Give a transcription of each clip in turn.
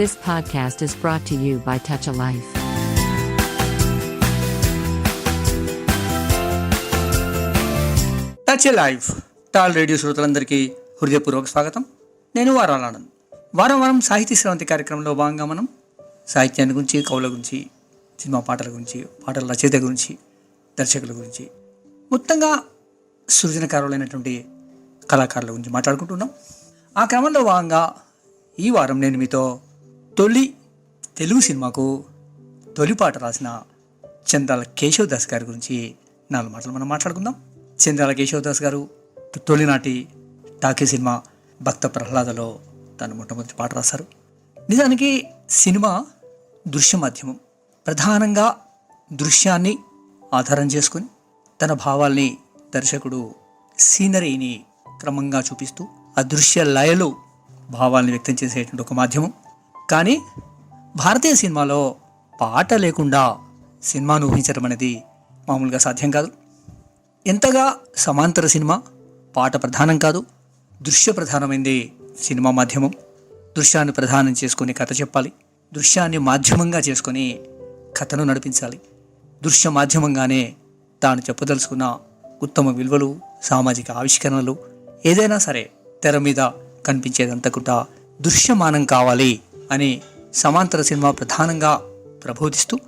This podcast is brought to you by Touch a Life. Touch a life tall radio శ్రోతలందరికీ హృదయపూర్వక స్వాగతం. నేను వారాలానంద్ వారం వారం సాహితీ శ్రవంతి కార్యక్రమంలో భాగంగా మనం సాహిత్యాన్ని గురించి కవుల గురించి సినిమా పాటల గురించి పాటల రచయిత గురించి దర్శకుల గురించి మొత్తంగా సృజనకారులైనటువంటి కళాకారుల గురించి మాట్లాడుకుంటున్నాం. ఆ క్రమంలో భాగంగా ఈ వారం నేను మీతో తొలి తెలుగు సినిమాకు తొలి పాట రాసిన చందాల కేశవ్ దాస్ గారి గురించి నాలుగు మాటలు మనం మాట్లాడుకుందాం. చంద్రాల కేశవ్ దాస్ గారు తొలినాటి టాకీ సినిమా భక్త ప్రహ్లాదలో తను మొట్టమొదటి పాట రాశారు. నిజానికి సినిమా దృశ్య మాధ్యమం ప్రధానంగా దృశ్యాన్ని ఆధారం చేసుకొని తన భావాల్ని దర్శకుడు సీనరీని క్రమంగా చూపిస్తూ ఆ దృశ్య లయలో భావాల్ని వ్యక్తం చేసేటువంటి ఒక మాధ్యమం. కానీ భారతీయ సినిమాలో పాట లేకుండా సినిమాను ఊహించడం అనేది మామూలుగా సాధ్యం కాదు. ఎంతగా సమాంతర సినిమా పాట ప్రధానం కాదు దృశ్య ప్రధానమైంది సినిమా మాధ్యమం. దృశ్యాన్ని ప్రధానం చేసుకుని కథ చెప్పాలి దృశ్యాన్ని మాధ్యమంగా చేసుకొని కథను నడిపించాలి. దృశ్య మాధ్యమంగానే తాను చెప్పదలుచుకున్న ఉత్తమ విలువలు సామాజిక ఆవిష్కరణలు ఏదైనా సరే తెర మీద కనిపించేదంతకుండా దృశ్యమానం కావాలి అని సమాంతర సినిమా ప్రధానంగా ప్రబోధిస్తూ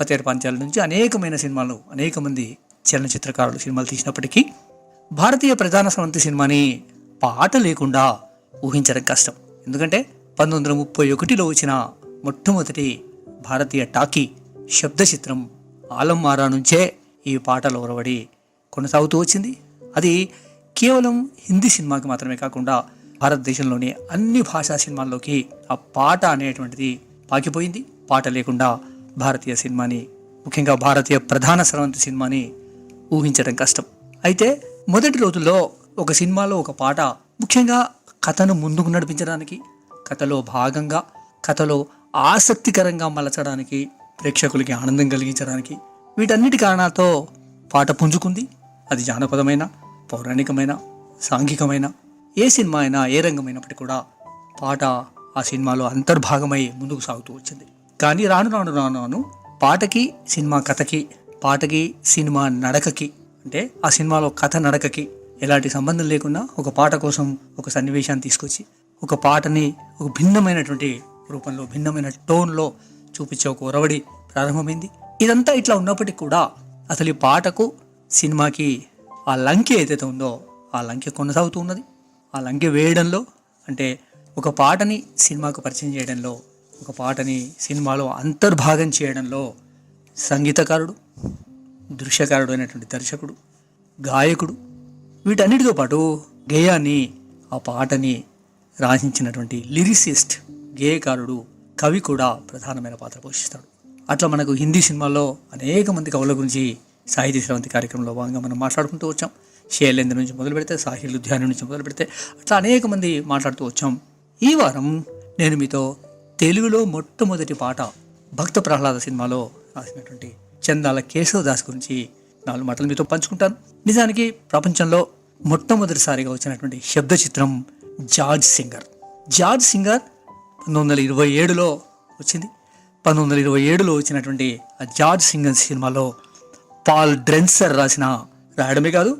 పతేరు పాంచాల నుంచి అనేకమైన సినిమాలు అనేక మంది చలనచిత్రకారులు సినిమాలు తీసినప్పటికీ భారతీయ ప్రధాన స్రవంతి సినిమాని పాట లేకుండా ఊహించడం కష్టం. ఎందుకంటే పంతొమ్మిది వందల ముప్పై ఒకటిలో వచ్చిన మొట్టమొదటి భారతీయ టాకీ శబ్ద చిత్రం ఆలంమారా నుంచే ఈ పాటలు ఒరవడి కొనసాగుతూ వచ్చింది. అది కేవలం హిందీ సినిమాకి మాత్రమే కాకుండా భారతదేశంలోని అన్ని భాషా సినిమాల్లోకి ఆ పాట అనేటువంటిది పాకిపోయింది. పాట లేకుండా భారతీయ సినిమాని ముఖ్యంగా భారతీయ ప్రధాన స్రవంతి సినిమాని ఊహించడం కష్టం. అయితే మొదటి రోజుల్లో ఒక సినిమాలో ఒక పాట ముఖ్యంగా కథను ముందుకు నడిపించడానికి కథలో భాగంగా కథలో ఆసక్తికరంగా మలచడానికి ప్రేక్షకులకి ఆనందం కలిగించడానికి వీటన్నిటి కారణాలతో పాట పుంజుకుంది. అది జానపదమైన పౌరాణికమైన సాంఘికమైన ఏ సినిమా అయినా ఏ రంగమైనప్పటికీ కూడా పాట ఆ సినిమాలో అంతర్భాగమై ముందుకు సాగుతూ వచ్చింది. కానీ రాను రాను రాను రాను పాటకి సినిమా కథకి పాటకి సినిమా నడకకి అంటే ఆ సినిమాలో కథ నడకకి ఎలాంటి సంబంధం లేకుండా ఒక పాట కోసం ఒక సన్నివేశాన్ని తీసుకొచ్చి ఒక పాటని ఒక భిన్నమైనటువంటి రూపంలో భిన్నమైన టోన్లో చూపించే ఒక ఒరవడి ప్రారంభమైంది. ఇదంతా ఇట్లా ఉన్నప్పటికీ కూడా అసలు ఈ పాటకు సినిమాకి ఆ లంకె ఏదైతే ఉందో ఆ లంకె కొనసాగుతూ ఉన్నది. ఆ లంకె వేయడంలో అంటే ఒక పాటని సినిమాకు పరిచయం చేయడంలో ఒక పాటని సినిమాలో అంతర్భాగం చేయడంలో సంగీతకారుడు దృశ్యకారుడు అయినటువంటి దర్శకుడు గాయకుడు వీటన్నిటితో పాటు గేయాన్ని ఆ పాటని రాసించినటువంటి లిరిసిస్ట్ గేయకారుడు కవి కూడా ప్రధానమైన పాత్ర పోషిస్తాడు. అట్లా మనకు హిందీ సినిమాలో అనేక మంది కవుల గురించి సాహితీ శ్రవంతి కార్యక్రమంలో భాగంగా మనం మాట్లాడుకుంటూ వచ్చాం. షేలేంద్ర నుంచి మొదలు పెడితే సాహిల్ ఉద్యానం నుంచి మొదలు పెడితే అట్లా అనేక మంది మాట్లాడుతూ వచ్చాం. ఈ వారం నేను మీతో తెలుగులో మొట్టమొదటి పాట భక్త ప్రహ్లాద సినిమాలో రాసినటువంటి చందాల కేశవ దాస్ గురించి నాలుగు మాటలు మీతో పంచుకుంటాను. నిజానికి ప్రపంచంలో మొట్టమొదటిసారిగా వచ్చినటువంటి శబ్ద చిత్రం జార్జ్ సింగర్. జార్జ్ సింగర్ పంతొమ్మిది వందల ఇరవై ఏడులో వచ్చింది. పంతొమ్మిది వందల ఇరవై ఏడులో వచ్చినటువంటి ఆ జార్జ్ సింగర్ సినిమాలో పాల్ డ్రెన్సర్ రాసిన రాయడమే కాదు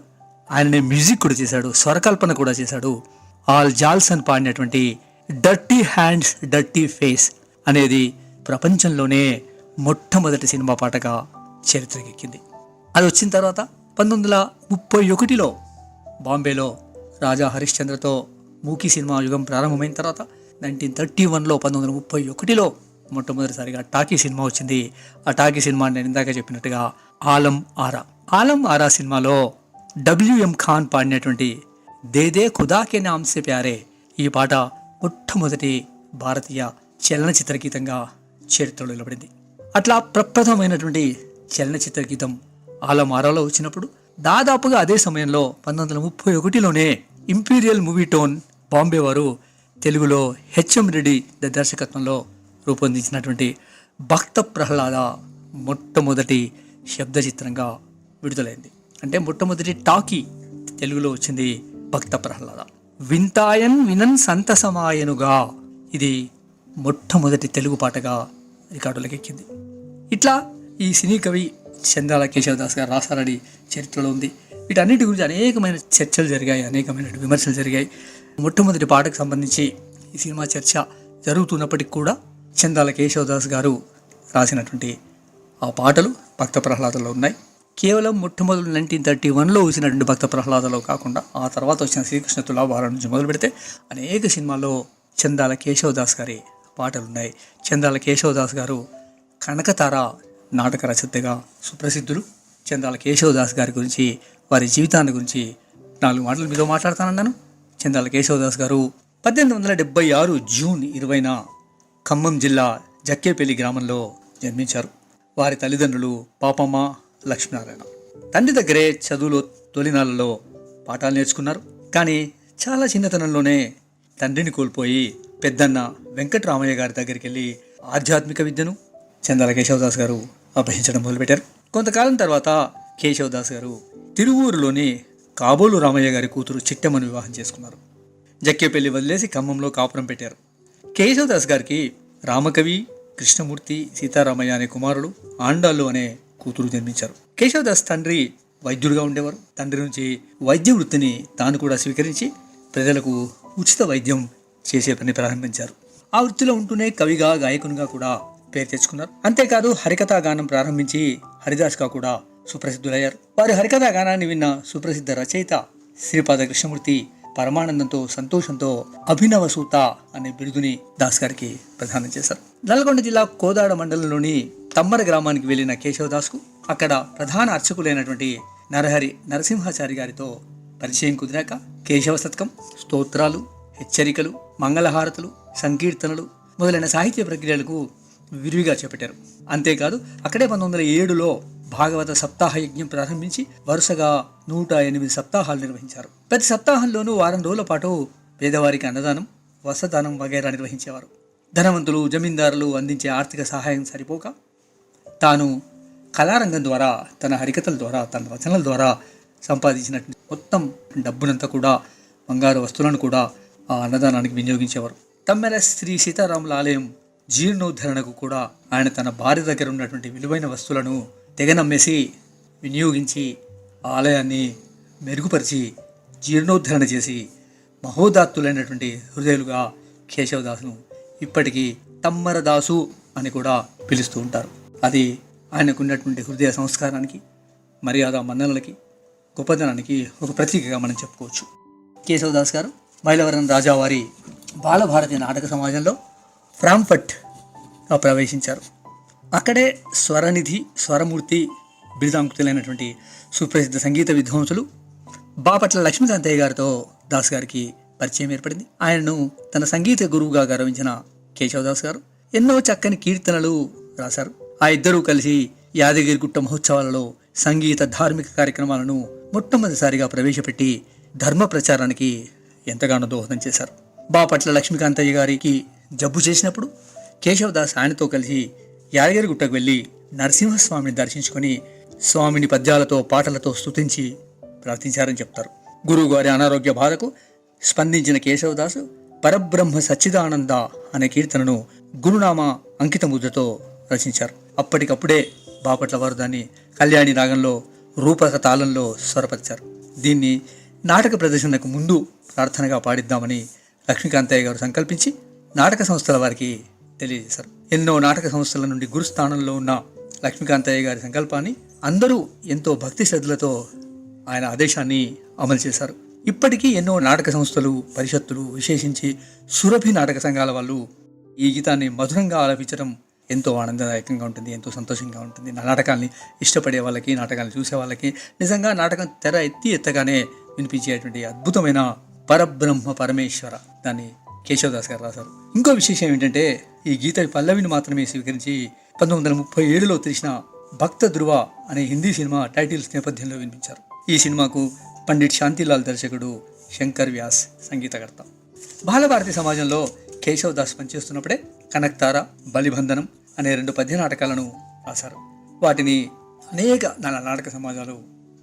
ఆయనని మ్యూజిక్ కూడా చేశాడు స్వరకల్పన కూడా చేశాడు. ఆల్ జాల్సన్ పాడినటువంటి డర్టీ హ్యాండ్స్ డర్టీ ఫేస్ అనేది ప్రపంచంలోనే మొట్టమొదటి సినిమా పాటగా చరిత్రకెక్కింది. అది వచ్చిన తర్వాత పంతొమ్మిది వందల ముప్పై ఒకటిలో బాంబేలో రాజా హరిశ్చంద్రతో మూకీ సినిమా యుగం ప్రారంభమైన తర్వాత నైన్టీన్ థర్టీ వన్లో పంతొమ్మిది వందల ముప్పై ఒకటిలో మొట్టమొదటిసారిగా టాకీ సినిమా వచ్చింది. ఆ టాకీ సినిమా నేను ఇందాక చెప్పినట్టుగా ఆలం ఆరా. ఆలం ఆరా సినిమాలో డబ్ల్యూఎం ఖాన్ పాడినటువంటి దేదే ఖుదాకే నామ్ సే ప్యారే ఈ పాట మొట్టమొదటి భారతీయ చలనచిత్ర గీతంగా చరిత్రలో నిలబడింది. అట్లా ప్రప్రథమైనటువంటి చలనచిత్ర గీతం ఆలమారాలో వచ్చినప్పుడు దాదాపుగా అదే సమయంలో పంతొమ్మిది వందల ముప్పై ఒకటిలోనే ఇంపీరియల్ మూవీ టోన్ బాంబే వారు తెలుగులో హెచ్ఎం రెడ్డి దర్శకత్వంలో రూపొందించినటువంటి భక్త ప్రహ్లాద మొట్టమొదటి శబ్ద చిత్రంగా విడుదలైంది. అంటే మొట్టమొదటి టాకీ తెలుగులో వచ్చింది భక్త ప్రహ్లాద. వింతాయన్ వినన్ సంతసమాయనుగా ఇది మొట్టమొదటి తెలుగు పాటగా రికార్డులకు ఎక్కింది. ఇట్లా ఈ సినీ కవి చంద్రాల కేశవదాస్ గారు రాసారని చరిత్రలో ఉంది. వీటన్నిటి గురించి అనేకమైన చర్చలు జరిగాయి అనేకమైన విమర్శలు జరిగాయి. మొట్టమొదటి పాటకు సంబంధించి ఈ సినిమా చర్చ జరుగుతున్నప్పటికీ కూడా చందాల కేశవదాస్ గారు రాసినటువంటి ఆ పాటలు భక్త ప్రహ్లాదలో ఉన్నాయి. కేవలం మొట్టమొదటి నైన్టీన్ థర్టీ వన్లో వచ్చినటువంటి భక్త ప్రహ్లాదలో కాకుండా ఆ తర్వాత వచ్చిన శ్రీకృష్ణ తులాభాల నుంచి మొదలు పెడితే అనేక సినిమాల్లో చందాల కేశవదాస్ గారి పాటలు ఉన్నాయి చందాల కేశవదాస్ గారు కనకతార నాటక రచయితగా సుప్రసిద్ధులు. చందాల కేశవదాస్ గారి గురించి వారి జీవితాన్ని గురించి నాలుగు మాటలు మీతో మాట్లాడతానన్నాను. చందాల కేశవదాస్ గారు పద్దెనిమిది వందల డెబ్బై ఆరు జూన్ ఇరవైన ఖమ్మం జిల్లా జక్కేపల్లి గ్రామంలో జన్మించారు. వారి తల్లిదండ్రులు పాపమ్మ లక్ష్మీనారాయణ. తండ్రి దగ్గరే చదువులో తొలినాళ్ళలో పాఠాలు నేర్చుకున్నారు. కానీ చాలా చిన్నతనంలోనే తండ్రిని కోల్పోయి పెద్దన్న వెంకటరామయ్య గారి దగ్గరికి వెళ్ళి ఆధ్యాత్మిక విద్యను చందాల కేశవదాస్ గారు అభ్యసించడం మొదలుపెట్టారు. కొంతకాలం తర్వాత కేశవదాస్ గారు తిరువూరులోని కాబోలు రామయ్య గారి కూతురు చిట్టమ్మను వివాహం చేసుకున్నారు. జక్కేపల్లి వదిలేసి ఖమ్మంలో కాపురం పెట్టారు. కేశవదాస్ గారికి రామకవి కృష్ణమూర్తి సీతారామయ్య అనే కుమారుడు ఆండాళ్ళు అనే కూతురు జన్మించారు. కేశవదాస్ తండ్రి వైద్యుడిగా ఉండేవారు. తండ్రి నుంచి వైద్య వృత్తిని తాను కూడా స్వీకరించి ప్రజలకు ఉచిత వైద్యం చేసే పని ప్రారంభించారు. ఆ వృత్తిలో ఉంటూనే కవిగా గాయకునిగా కూడా పేరు తెచ్చుకున్నారు. అంతేకాదు హరికథా గానం ప్రారంభించి హరిదాస్గా కూడా సుప్రసిద్ధులయ్యారు. వారి హరికథా గానాన్ని విన్న సుప్రసిద్ధ రచయిత శ్రీపాద కృష్ణమూర్తి పరమానందంతో సంతోషంతో అభినవ సూత అనే బిరుదుని దాస్ గారికి ప్రదానం చేశారు. నల్గొండ జిల్లా కోదాడ మండలంలోని తమ్మర గ్రామానికి వెళ్ళిన కేశవదాస్కు అక్కడ ప్రధాన అర్చకులైనటువంటి నరహరి నరసింహాచారి గారితో పరిచయం కుదిరాక కేశవ శతకం స్తోత్రాలు హెచ్చరికలు మంగళహారతులు సంకీర్తనలు మొదలైన సాహిత్య ప్రక్రియలకు విరివిగా చేపట్టారు. అంతేకాదు అక్కడే పంతొమ్మిది వందల ఏడులో భాగవత సప్తాహ యజ్ఞం ప్రారంభించి వరుసగా నూట ఎనిమిది సప్తాహాలు నిర్వహించారు. ప్రతి సప్తాహంలోనూ వారం రోజుల పాటు పేదవారికి అన్నదానం వసదానం వగైరా నిర్వహించేవారు. ధనవంతులు జమీందారులు అందించే ఆర్థిక సహాయం సరిపోక తాను కళారంగం ద్వారా తన హరికథల ద్వారా తన రచనల ద్వారా సంపాదించినట్టు మొత్తం డబ్బునంతా కూడా బంగారు వస్తువులను కూడా ఆ అన్నదానానికి వినియోగించేవారు. తమ్మెల శ్రీ సీతారాముల ఆలయం జీర్ణోద్ధరణకు కూడా ఆయన తన భార్య దగ్గర ఉన్నటువంటి విలువైన వస్తువులను తెగనమ్మేసి వినియోగించి ఆలయాన్ని మెరుగుపరిచి జీర్ణోద్ధరణ చేసి మహోదాత్తులైనటువంటి హృదయులుగా కేశవదాసును ఇప్పటికీ తమ్మరదాసు అని కూడా పిలుస్తూ ఉంటారు. అది ఆయనకున్నటువంటి హృదయ సంస్కారానికి మర్యాద మన్ననలకి గొప్పదనానికి ఒక ప్రతీకగా మనం చెప్పుకోవచ్చు. కేశవదాస్ గారు మైలవరం రాజావారి బాలభారతి నాటక సమాజంలో ఫ్రాంఫర్ట్గా ప్రవేశించారు. అక్కడే స్వరనిధి స్వరమూర్తి బిరుదాంకుతులైనటువంటి సుప్రసిద్ధ సంగీత విద్వాంసులు బాపట్ల లక్ష్మీకాంతయ్య గారితో దాస్ గారికి పరిచయం ఏర్పడింది. ఆయనను తన సంగీత గురువుగా గౌరవించిన కేశవదాస్ గారు ఎన్నో చక్కని కీర్తనలు రాశారు. ఆ ఇద్దరూ కలిసి యాదగిరిగుట్ట మహోత్సవాలలో సంగీత ధార్మిక కార్యక్రమాలను మొట్టమొదటిసారిగా ప్రవేశపెట్టి ధర్మ ప్రచారానికి ఎంతగానో దోహదం చేశారు. బాపట్ల లక్ష్మీకాంతయ్య గారికి జబ్బు చేసినప్పుడు కేశవదాస్ ఆయనతో కలిసి యాదగిరిగుట్టకు వెళ్ళి నరసింహస్వామిని దర్శించుకొని స్వామిని పద్యాలతో పాటలతో స్తుతించి ప్రార్థించారని చెప్తారు. గురువుగారి అనారోగ్య బాధకు స్పందించిన కేశవదాసు పరబ్రహ్మ సచ్చిదానంద అనే కీర్తనను గురునామ అంకిత ముద్రతో రచించారు. అప్పటికప్పుడే బాపట్ల వారు దాన్ని కళ్యాణి రాగంలో రూపక తాళంలో స్వరపరిచారు. దీన్ని నాటక ప్రదర్శనకు ముందు ప్రార్థనగా పాడిద్దామని లక్ష్మీకాంతయ్య గారు సంకల్పించి నాటక సంస్థల వారికి తెలియజేశారు. ఎన్నో నాటక సంస్థల నుండి గురుస్థానంలో ఉన్న లక్ష్మీకాంతయ్య గారి సంకల్పాన్ని అందరూ ఎంతో భక్తి శ్రద్ధలతో ఆయన ఆదేశాన్ని అమలు చేశారు. ఇప్పటికీ ఎన్నో నాటక సంస్థలు పరిషత్తులు విశేషించి సురభి నాటక సంఘాల వాళ్ళు ఈ గీతాన్ని మధురంగా ఆలపించడం ఎంతో ఆనందదాయకంగా ఉంటుంది ఎంతో సంతోషంగా ఉంటుంది. నా నాటకాల్ని ఇష్టపడే వాళ్ళకి నాటకాన్ని చూసే వాళ్ళకి నిజంగా నాటకం తెర ఎత్తి ఎత్తగానే వినిపించేటువంటి అద్భుతమైన పరబ్రహ్మ పరమేశ్వర దాన్ని కేశవదాస్ గారు రాశారు. ఇంకో విశేషం ఏంటంటే ఈ గీత పల్లవిని మాత్రమే స్వీకరించి పంతొమ్మిది వందల ముప్పై ఏడులో తెలిసిన భక్త ధృవ అనే హిందీ సినిమా టైటిల్స్ నేపథ్యంలో వినిపించారు. ఈ సినిమాకు పండిట్ శాంతిలాల్ దర్శకుడు శంకర్ వ్యాస్ సంగీతకర్త. బాలభారతి సమాజంలో కేశవ్ దాస్ పనిచేస్తున్నప్పుడే కనక్తార బలిబంధనం అనే రెండు పద్య నాటకాలను రాశారు. వాటిని అనేక నాటక సమాజాలు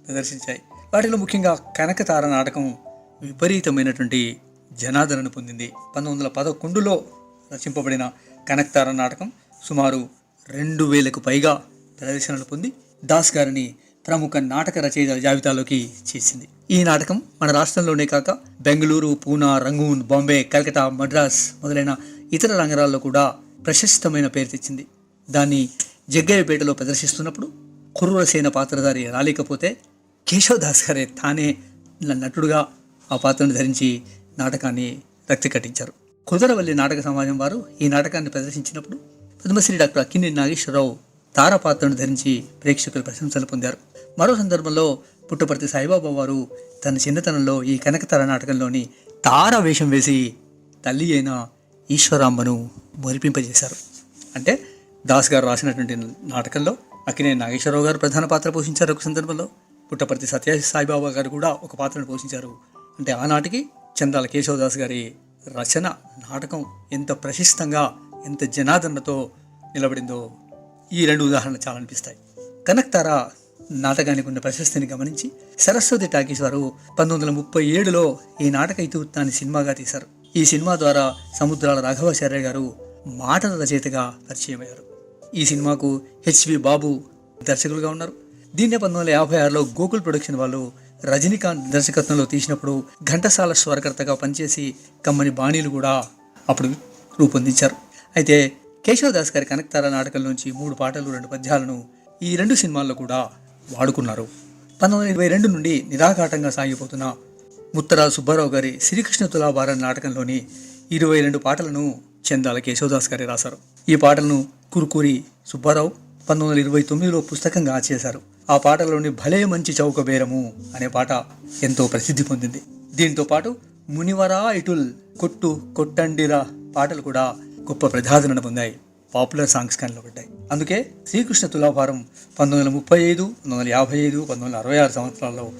ప్రదర్శించాయి. వాటిలో ముఖ్యంగా కనకతార నాటకం విపరీతమైనటువంటి జనాదరణ పొందింది. పంతొమ్మిది వందల పదకొండులో రచింపబడిన కనక్తార నాటకం సుమారు రెండు వేలకు పైగా ప్రదర్శనలు పొంది దాస్ గారిని ప్రముఖ నాటక రచయితల జాబితాలోకి చేసింది. ఈ నాటకం మన రాష్ట్రంలోనే కాక బెంగళూరు పూనా రంగూన్ బాంబే కలకత్తా మద్రాస్ మొదలైన ఇతర రంగాల్లో కూడా ప్రశస్తమైన పేరు తెచ్చింది. దాన్ని జగ్గయ్యపేటలో ప్రదర్శిస్తున్నప్పుడు కుర్రసేన పాత్రధారి రాలేకపోతే కేశవ్ దాస్ గారే తానే నటుడుగా ఆ పాత్రను ధరించి నాటకాన్ని రక్తి కట్టించారు కుదరవల్లి నాటక సమాజం వారు ఈ నాటకాన్ని ప్రదర్శించినప్పుడు పద్మశ్రీ డాక్టర్ అక్కినేని నాగేశ్వరరావు తార పాత్రను ధరించి ప్రేక్షకుల ప్రశంసలు పొందారు. మరో సందర్భంలో పుట్టపర్తి సాయిబాబా వారు తన చిన్నతనంలో ఈ కనకతార నాటకంలోని తార వేషం వేసి తల్లి అయిన ఈశ్వరాంబను మురిపింపజేశారు. అంటే దాస్ గారు రాసినటువంటి నాటకంలో అక్కినే నాగేశ్వరరావు గారు ప్రధాన పాత్ర పోషించారు. ఒక సందర్భంలో పుట్టపర్తి సత్య సాయిబాబా గారు కూడా ఒక పాత్రను పోషించారు. అంటే ఆనాటికి చందాల కేశవదాస్ గారి రచన నాటకం ఎంత ప్రశస్తంగా ఎంత జనాదరణతో నిలబడిందో ఈ రెండు ఉదాహరణలు చాలా అనిపిస్తాయి. కనక్తార నాటకానికి ఉన్న ప్రశస్తిని గమనించి సరస్వతి టాకీస్ వారు పంతొమ్మిది వందల ముప్పై ఏడులో ఈ నాటక ఇతివృత్తాన్ని సినిమాగా తీశారు. ఈ సినిమా ద్వారా సముద్రాల రాఘవాచార్య గారు మాటల రచయితగా పరిచయమయ్యారు. ఈ సినిమాకు హెచ్వి బాబు దర్శకులుగా ఉన్నారు. దీన్నే పంతొమ్మిది వందల యాభై ఆరులో గోకుల్ ప్రొడక్షన్ వాళ్ళు రజనీకాంత్ దర్శకత్వంలో తీసినప్పుడు ఘంటసాల స్వరకర్తగా పనిచేసి కమ్మని బాణీలు కూడా అప్పుడు రూపొందించారు. అయితే కేశవదాస్ గారి కనకతార నాటకం నుంచి మూడు పాటలు రెండు పద్యాలను ఈ రెండు సినిమాల్లో కూడా వాడుకున్నారు. పంతొమ్మిది వందల ఇరవై రెండు నుండి నిరాఘాటంగా సాగిపోతున్న ముత్తరా సుబ్బారావు గారి శ్రీకృష్ణ తులాభారం నాటకంలోని ఇరవై రెండు పాటలను చందాల కేశవదాస్ గారి రాశారు. ఈ పాటలను కురుకూరి సుబ్బారావు పంతొమ్మిది వందల ఇరవై తొమ్మిదిలో పుస్తకంగా చేశారు. ఆ పాటలోని భలే మంచి చౌక బేరము అనే పాట ఎంతో ప్రసిద్ధి పొందింది. దీంతో పాటు మునివరా ఇటుల్ కొట్టు కొట్టండిరా పాటలు కూడా గొప్ప ప్రజాదరణ పొందాయి. పాపులర్ సాంగ్స్ కానీ పడ్డాయి. అందుకే శ్రీకృష్ణ తులాభారం పంతొమ్మిది వందల ముప్పై ఐదు పంతొమ్మిది వందల యాభై ఐదు పంతొమ్మిది వందల అరవై ఆరు సంవత్సరాల్లో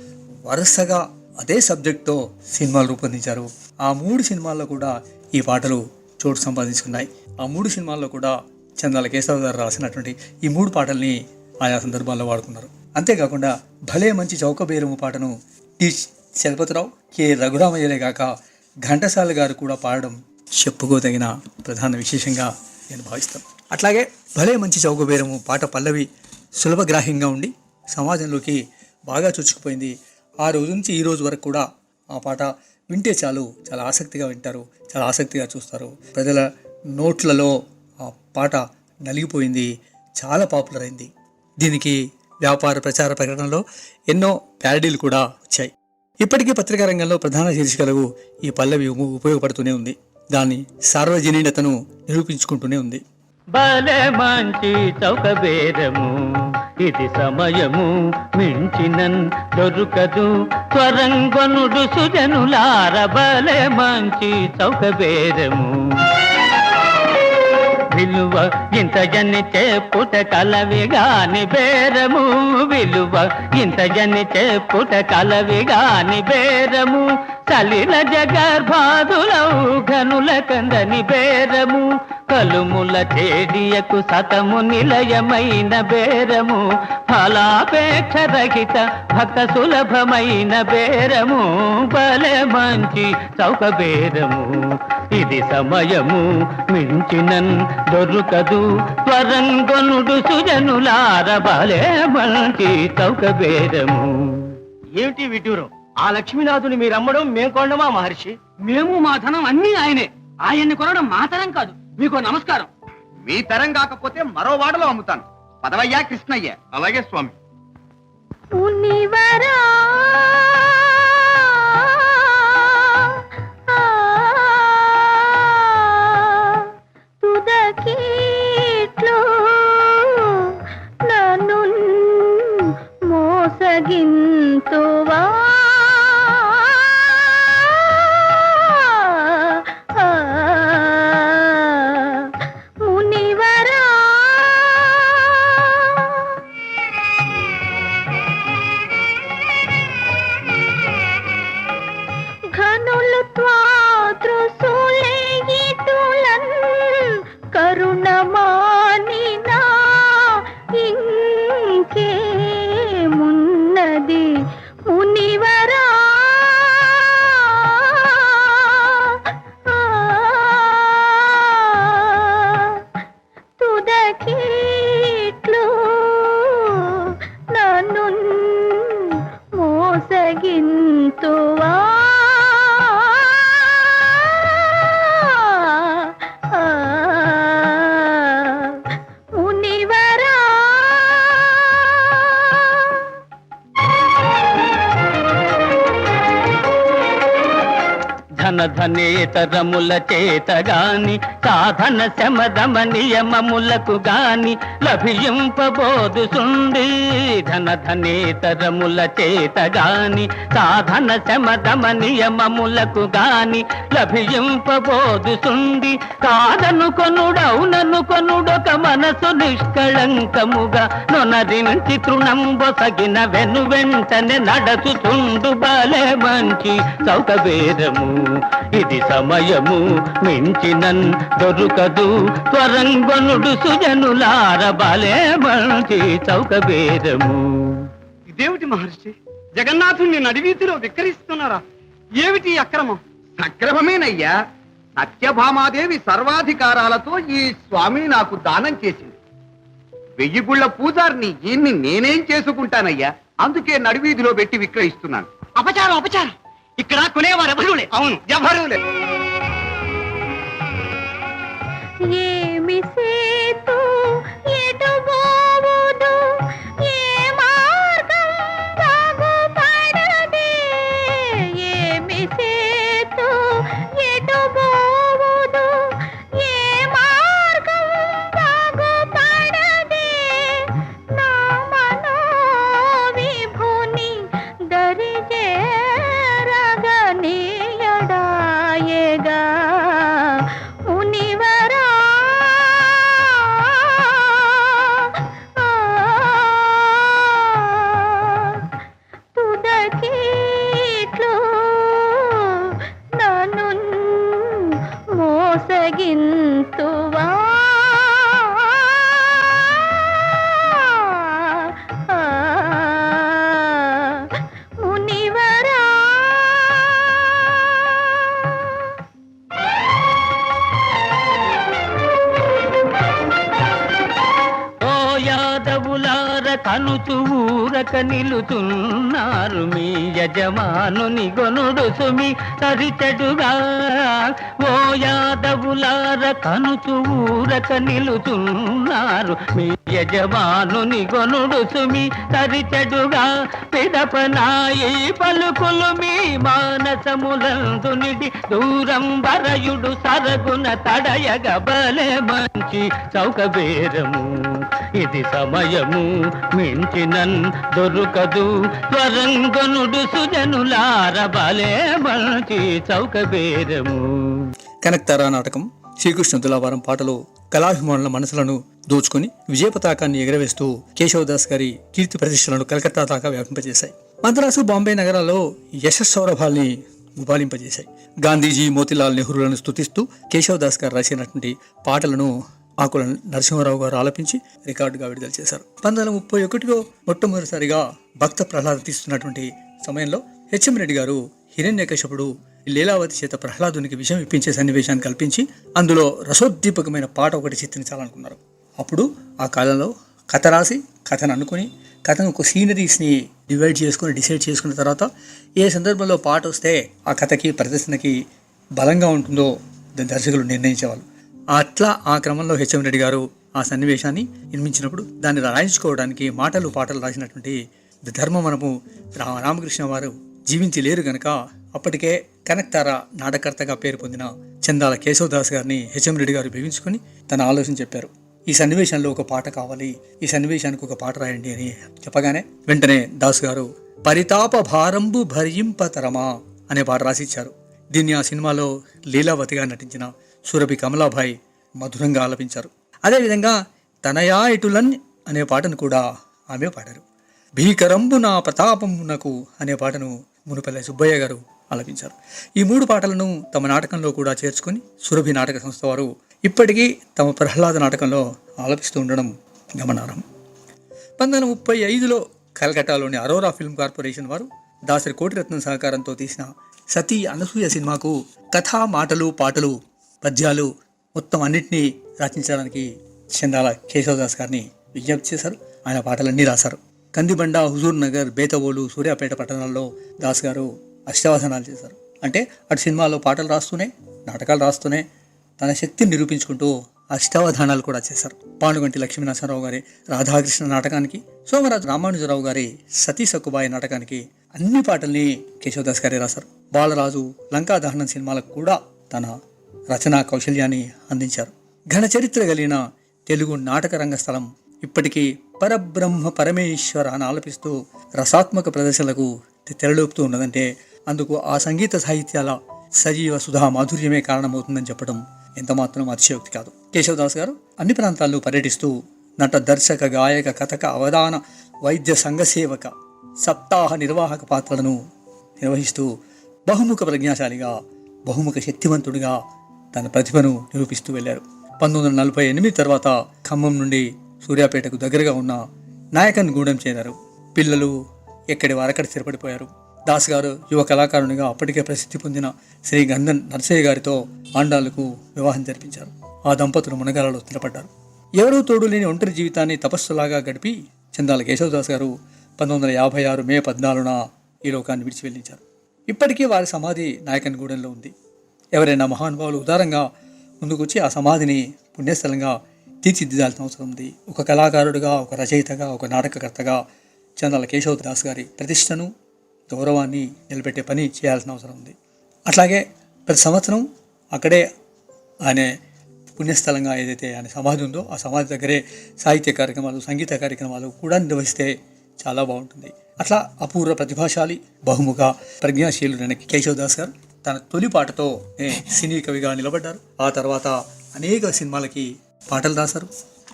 వరుసగా అదే సబ్జెక్ట్తో సినిమాలు రూపొందించారు. ఆ మూడు సినిమాల్లో కూడా ఈ పాటలు చోటు సంపాదించుకున్నాయి. ఆ మూడు సినిమాల్లో కూడా చందాల కేశవ గారు రాసినటువంటి ఈ మూడు పాటల్ని ఆయా సందర్భాల్లో వాడుకున్నారు అంతేకాకుండా భలే మంచి చౌకబేరము పాటను టి. శరపతిరావు కె. రఘురామయ్యలే కాక ఘంటసాల గారు కూడా పాడడం చెప్పుకోదగిన ప్రధాన విశేషంగా నేను భావిస్తాను. అట్లాగే భలే మంచి చౌకబేరము పాట పల్లవి సులభగ్రాహ్యంగా ఉండి సమాజంలోకి బాగా చొచ్చుకుపోయింది. ఆ రోజు నుంచి ఈ రోజు వరకు కూడా ఆ పాట వింటే చాలు చాలా ఆసక్తిగా వింటారు చాలా ఆసక్తిగా చూస్తారు. ప్రజల నోట్లలో ఆ పాట నలిగిపోయింది చాలా పాపులర్ అయింది. దీనికి వ్యాపార ప్రచార ప్రకటనలో ఎన్నో ప్యారడీలు కూడా వచ్చాయి. ఇప్పటికీ పత్రికా రంగంలో ప్రధాన శీర్షికలకు ఈ పల్లవి ఉపయోగపడుతూనే ఉంది. దాని సార్వజనీనతను నిరూపించుకుంటూనే ఉంది. మంచి చౌక బేరము ఇది సమయము మించినన్ దొరుకదు. త్వరంగనుడు సుజనులార బలే మంచి చౌక బేరము విలువ. ఇంత జని చెప్పుట కలవి గాని బేరము విలువ. ఇంత జని చెప్పుట కలవి గాని బేరము సలిల జగర్భాదులౌ ఘనుల కందని బేరము. కలుముల చేడియకు సతము నిలయమైన బేరము. ఫలాపేక్ష రహిత భక్త సులభమైన బేరము. బలే మంచి చౌక బేరము. ఇది సమయము మించినన్ దొరుకదు త్వరంగొనుడు సుజనులార బలే మంచి చౌక బేరము. ఏమిటి విటూరం ఆ లక్ష్మీనాథుని మీరు అమ్మడం మేం కొనడమా మహర్షి? మేము మా ధనం అన్ని ఆయనే. ఆయన్ని కొనడం మా తరం కాదు. మీకు నమస్కారం. మీ తరం కాకపోతే మరో వాడలో అమ్ముతాను. పదవయ్యా కృష్ణయ్య. అలాగే స్వామి. మునివరా తుదకీట్లు నన్ను మోసగింతువా అనేతరముల ధనేతరముల చేత గాని సాధన శమదమ నియమములకు గాని లభింపబోదు సుండి. ధన ధనేతరముల చేత గాని సాధన శమదమ నియమములకు గాని లభింపబోదు సుండి. కాదను కొనుడౌనను కొనుడొక మనసు నిష్కళంకముగా నొనరించి తృణంబొసగిన వెను వెంటనే నడచుతుండు బాలే మంచి సౌకబేరము ఇది సమయము మించినన్ దొరుకదు. త్వరంగొనుడు సుజనులార బాలే మంచి చౌకబేరము ఇదేమిటి మహర్షి? జగన్నాథుణ్ణి నడివీధిలో విక్రయిస్తున్నారా? ఏమిటి ఈ అక్రమం? సక్రమమేనయ్యా. సత్యభామాదేవి సర్వాధికారాలతో ఈ స్వామి నాకు దానం చేసింది. వెయ్యి గుళ్ళ పూజారిని ఈయన్ని నేనేం చేసుకుంటానయ్యా? అందుకే నడివీధిలో పెట్టి విక్రయిస్తున్నాను. అపచారం అపచారం. ఇక్కడ కొనేవారు ఎవరులే అవును ఎవరులే ఏమి సేతు ఎటు నిలుచున్నారు మీ యజమానుని గొనుడు సుమి తరిచెడుగా ఓ యాదవులార కనుచు ఊరక నిలుచున్నారు మీ యజమానుని గొనుడు సుమి తరిచెడుగా పిదపనాయి పలుకులు మీ మానసములందు నిడి దూరం వరయుడు సరగున తడయగ బలే మంచి చౌకబేరము. ఇది సమయము మించినన్ దొరుకదు. త్వరంగనుడు సుజనులారబలే మంచి చౌకబేరము కనక్తారా నాటకం శ్రీకృష్ణ తులావారం పాటలో కళాభిమానుల మనసులను దోచుకుని విజయ పతాకాన్ని ఎగరవేస్తూ కేశవదాస్ గారి కీర్తి ప్రతిష్టలను కలకత్తా దాకా వ్యాపింపజేశాయి. మద్రాసు బాంబే నగరాల్లో యశస్సౌరభాల్ని గుబాలింపజేశాయి గాంధీజీ మోతిలాల్ నెహ్రూలను స్తుతిస్తూ కేశవదాస్ గారు రాసినటువంటి పాటలను ఆకుల నరసింహారావు గారు ఆలపించి రికార్డుగా విడుదల చేశారు. పంతొమ్మిది ముప్పై ఒకటిలో మొట్టమొదటిసారిగా భక్త ప్రహ్లాద తీస్తున్నటువంటి సమయంలో హెచ్ఎం రెడ్డి గారు హిరణ్యకశపుడు లీలావతి చేత ప్రహ్లాదునికి విషయం ఇప్పించే సన్నివేశాన్ని కల్పించి అందులో రసోద్దీపకమైన పాట ఒకటి చిత్రించాలనుకున్నారు. అప్పుడు ఆ కాలంలో కథ రాసి కథను అనుకుని కథను ఒక సీనరీస్ని డివైడ్ చేసుకుని డిసైడ్ చేసుకున్న తర్వాత ఏ సందర్భంలో పాట వస్తే ఆ కథకి ప్రదర్శనకి బలంగా ఉంటుందో దర్శకులు నిర్ణయించేవాళ్ళు. అట్లా ఆ క్రమంలో హెచ్ఎం రెడ్డి గారు ఆ సన్నివేశాన్ని నిర్మించినప్పుడు దాన్ని రాయించుకోవడానికి మాటలు పాటలు రాసినటువంటి ధర్మవనము రా రామకృష్ణ వారు జీవించి లేరు గనక అప్పటికే కనక్తార నాటకర్తగా పేరు పొందిన చందాల కేశవదాస్ గారిని హెచ్ఎం రెడ్డి గారు బిగించుకొని తన ఆలోచన చెప్పారు. ఈ సన్నివేశంలో ఒక పాట కావాలి ఈ సన్నివేశానికి ఒక పాట రాయండి అని చెప్పగానే వెంటనే దాస్ గారు పరితాప భారంబు భరింపతరమా అనే పాట రాసిచ్చారు దీన్ని ఆ సినిమాలో లీలావతిగా నటించిన సురభి కమలాభాయ్ మధురంగా ఆలపించారు. అదేవిధంగా తనయా ఇటులన్ అనే పాటను కూడా ఆమె పాడారు. భీకరంబు నా ప్రతాపమునకు అనే పాటను మునుపల్లె సుబ్బయ్య గారు ఆలపించారు. ఈ మూడు పాటలను తమ నాటకంలో కూడా చేర్చుకొని సురభి నాటక సంస్థ వారు ఇప్పటికీ తమ ప్రహ్లాద నాటకంలో ఆలపిస్తూ ఉండడం గమనార్హం. పంతొమ్మిది వందల ముప్పై ఐదులో కలకట్టాలోని అరోరా ఫిల్మ్ కార్పొరేషన్ వారు దాసరి కోటిరత్నం సహకారంతో తీసిన సతీ అనసూయ సినిమాకు కథ మాటలు పాటలు పద్యాలు మొత్తం అన్నింటినీ రచించడానికి చందాల కేశవదాస్ గారిని విజ్ఞప్తి చేశారు. ఆయన పాటలన్నీ రాశారు. కందిబండ హుజూర్ నగర్ బేతవోలు సూర్యాపేట పట్టణాల్లో దాస్ గారు అష్టావధానాలు చేశారు. అంటే అటు సినిమాలో పాటలు రాస్తూనే నాటకాలు రాస్తూనే తన శక్తిని నిరూపించుకుంటూ అష్టావధానాలు కూడా చేశారు. పానుగంటి లక్ష్మీనరసింహరావు గారి రాధాకృష్ణ నాటకానికి సోమరాజు రామానుజరావు గారి సతీ సక్కుబాయి నాటకానికి అన్ని పాటల్ని కేశవదాస్ గారే రాశారు. బాలరాజు లంకా దహనం సినిమాలకు కూడా తన రచనా కౌశల్యాన్ని అందించారు. ఘన చరిత్ర కలిగిన తెలుగు నాటక రంగస్థలం ఇప్పటికీ పరబ్రహ్మ పరమేశ్వర అని ఆలపిస్తూ రసాత్మక ప్రదర్శనలకు తెరలోపుతూ ఉన్నదంటే అందుకు ఆ సంగీత సాహిత్యాల సజీవ సుధా మాధుర్యమే కారణమవుతుందని చెప్పడం ఎంతమాత్రం అతిశయోక్తి కాదు. కేశవదాస్ గారు అన్ని ప్రాంతాల్లో పర్యటిస్తూ నట దర్శక గాయక కథక అవధాన వైద్య సంఘసేవక సప్తాహ నిర్వాహక పాత్రలను నిర్వహిస్తూ బహుముఖ ప్రజ్ఞాశాలిగా బహుముఖ శక్తివంతుడిగా తన ప్రతిభను నిరూపిస్తూ వెళ్ళారు. పంతొమ్మిది వందల నలభై ఎనిమిది తర్వాత ఖమ్మం నుండి సూర్యాపేటకు దగ్గరగా ఉన్న నాయకన్ గూడెం చేరారు. పిల్లలు ఎక్కడి వారక్కడ స్థిరపడిపోయారు. దాస్ గారు యువ కళాకారునిగా అప్పటికే ప్రసిద్ధి పొందిన శ్రీ గంధన్ నర్సయ్య గారితో ఆండాలకు వివాహం జరిపించారు. ఆ దంపతులు మునగాలలో స్థిరపడ్డారు. ఎవరూ తోడు లేని ఒంటరి జీవితాన్ని తపస్సులాగా గడిపి చందాల కేశవదాస్ గారు పంతొమ్మిది వందల యాభై ఆరు మే పద్నాలుగున ఈ లోకాన్ని విడిచి వెళ్ళించారు. ఇప్పటికీ వారి సమాధి నాయకన్గూడెంలో ఉంది. ఎవరైనా మహానుభావులు ఉదారంగా ముందుకొచ్చి ఆ సమాధిని పుణ్యస్థలంగా తీర్చిదిద్దాల్సిన అవసరం ఉంది. ఒక కళాకారుడిగా ఒక రచయితగా ఒక నాటకకర్తగా చందాల కేశవ దాస్ గారి ప్రతిష్టను గౌరవాన్ని నిలబెట్టే పని చేయాల్సిన అవసరం ఉంది. అట్లాగే ప్రతి సంవత్సరం అక్కడే ఆయన పుణ్యస్థలంగా ఏదైతే ఆయన సమాధి ఉందో ఆ సమాధి దగ్గరే సాహిత్య కార్యక్రమాలు సంగీత కార్యక్రమాలు కూడా నిర్వహిస్తే చాలా బాగుంటుంది. అట్లా అపూర్వ ప్రతిభాశాలి బహుముఖ ప్రజ్ఞాశీలుడైన కేశవదాస్ గారు తన తొలి పాటతో ఏ, సినీ కవిగా నిలబడ్డారు. ఆ తర్వాత అనేక సినిమాలకి పాటలు రాశారు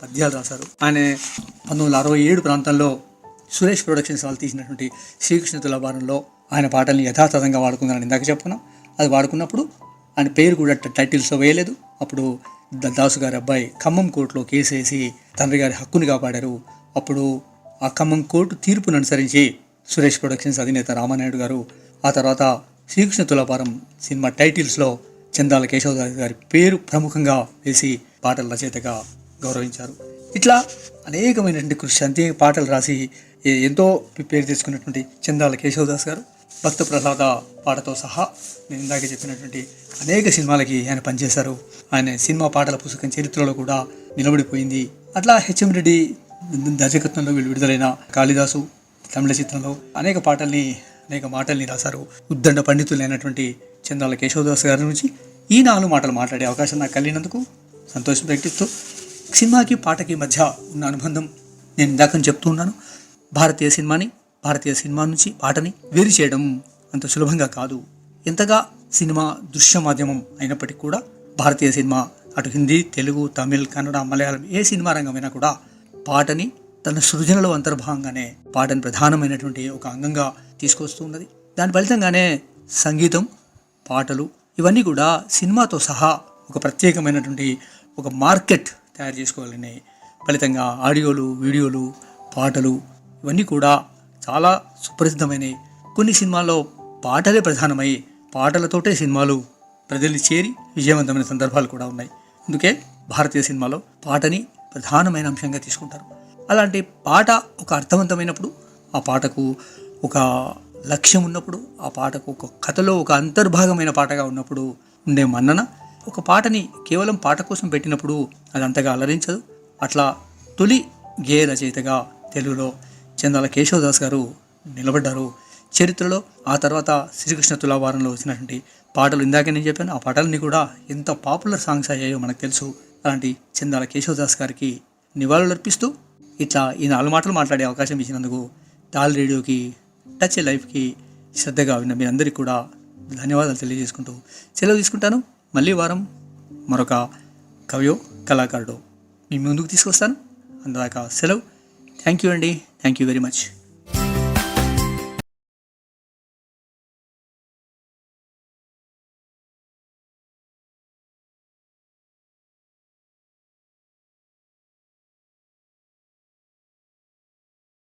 పద్యాలు రాశారు. ఆయన పంతొమ్మిది వందల అరవై ఏడు ప్రాంతంలో సురేష్ ప్రొడక్షన్స్ వాళ్ళు తీసినటువంటి శ్రీకృష్ణ తులాభారంలో ఆయన పాటల్ని యథాతథంగా వాడుకున్నారని ఇందాక చెప్పుకున్నాం. అది వాడుకున్నప్పుడు ఆయన పేరు కూడా టైటిల్స్లో వేయలేదు. అప్పుడు దాసు గారి అబ్బాయి ఖమ్మం కోర్టులో కేసు వేసి తండ్రి గారి హక్కుని కాపాడారు. అప్పుడు ఆ ఖమ్మం కోర్టు తీర్పును అనుసరించి సురేష్ ప్రొడక్షన్స్ అధినేత రామానాయుడు గారు ఆ తర్వాత శ్రీకృష్ణ తులాభారం సినిమా టైటిల్స్లో చందాల కేశవదాస్ గారి పేరు ప్రముఖంగా వేసి పాటల రచయితగా గౌరవించారు. ఇట్లా అనేకమైనటువంటి కృషి అంతే పాటలు రాసి ఎంతో పేరు తెచ్చుకున్నటువంటి చందాల కేశవదాస్ గారు భక్త ప్రహ్లాద పాటతో సహా నేను ఇందాక చెప్పినటువంటి అనేక సినిమాలకి ఆయన పనిచేశారు. ఆయన సినిమా పాటల పుస్తకం చరిత్రలో కూడా నిలబడిపోయింది. అట్లా హెచ్ఎం రెడ్డి దర్శకత్వంలో వీళ్ళు విడుదలైన కాళిదాసు తమిళ చిత్రంలో అనేక పాటల్ని అనేక మాటల్ని రాశారు. ఉద్దండ పండితులైనటువంటి చంద్రాల కేశవదాస్ గారి నుంచి ఈ నాలుగు మాటలు మాట్లాడే అవకాశం నాకు కలిగినందుకు సంతోషం ప్రకటిస్తూ సినిమాకి పాటకి మధ్య ఉన్న అనుబంధం నేను ఇందాక చెప్తూ ఉన్నాను. భారతీయ సినిమాని భారతీయ సినిమా నుంచి పాటని వేరు చేయడం అంత సులభంగా కాదు. ఎంతగా సినిమా దృశ్య మాధ్యమం అయినప్పటికీ కూడా భారతీయ సినిమా అటు హిందీ తెలుగు తమిళ్ కన్నడ మలయాళం ఏ సినిమా రంగమైనా కూడా పాటని తన సృజనలో అంతర్భాగంగానే పాటని ప్రధానమైనటువంటి ఒక అంగంగా తీసుకొస్తూ ఉన్నది. దాని ఫలితంగానే సంగీతం పాటలు ఇవన్నీ కూడా సినిమాతో సహా ఒక ప్రత్యేకమైనటువంటి ఒక మార్కెట్ తయారు చేసుకోవాలని ఫలితంగా ఆడియోలు వీడియోలు పాటలు ఇవన్నీ కూడా చాలా సుప్రసిద్ధమైనవి. కొన్ని సినిమాల్లో పాటలే ప్రధానమై పాటలతోటే సినిమాలు ప్రజల్ని చేరి విజయవంతమైన సందర్భాలు కూడా ఉన్నాయి. అందుకే భారతీయ సినిమాలో పాటని ప్రధానమైన అంశంగా తీసుకుంటారు. అలాంటి పాట ఒక అర్థవంతమైనప్పుడు ఆ పాటకు ఒక లక్ష్యం ఉన్నప్పుడు ఆ పాటకు ఒక కథలో ఒక అంతర్భాగమైన పాటగా ఉన్నప్పుడు ఉండే మన్నన ఒక పాటని కేవలం పాట కోసం పెట్టినప్పుడు అది అంతగా అలరించదు. అట్లా తొలి గేయ రచయితగా తెలుగులో చందాల కేశవదాస్ గారు నిలబడ్డారు. చరిత్రలో ఆ తర్వాత శ్రీకృష్ణ తులావారంలో వచ్చినటువంటి పాటలు ఇందాక నేను చెప్పాను. ఆ పాటలన్నీ కూడా ఎంత పాపులర్ సాంగ్స్ అయ్యాయో మనకు తెలుసు. అలాంటి చందాల కేశవదాస్ గారికి నివాళులు అర్పిస్తూ ఇట్లా ఈ నాలుగు మాటలు మాట్లాడే అవకాశం ఇచ్చినందుకు టాల్ రేడియోకి టచ్ ఏ లైఫ్కి శ్రద్ధగా విన్న మీరందరికీ కూడా ధన్యవాదాలు తెలియజేసుకుంటూ సెలవు తీసుకుంటాను. మళ్ళీ వారం మరొక కవియో కళాకారుడు మీ ముందుకు తీసుకొస్తాను. అందాక సెలవు. థ్యాంక్ యూ అండి. Thank you very much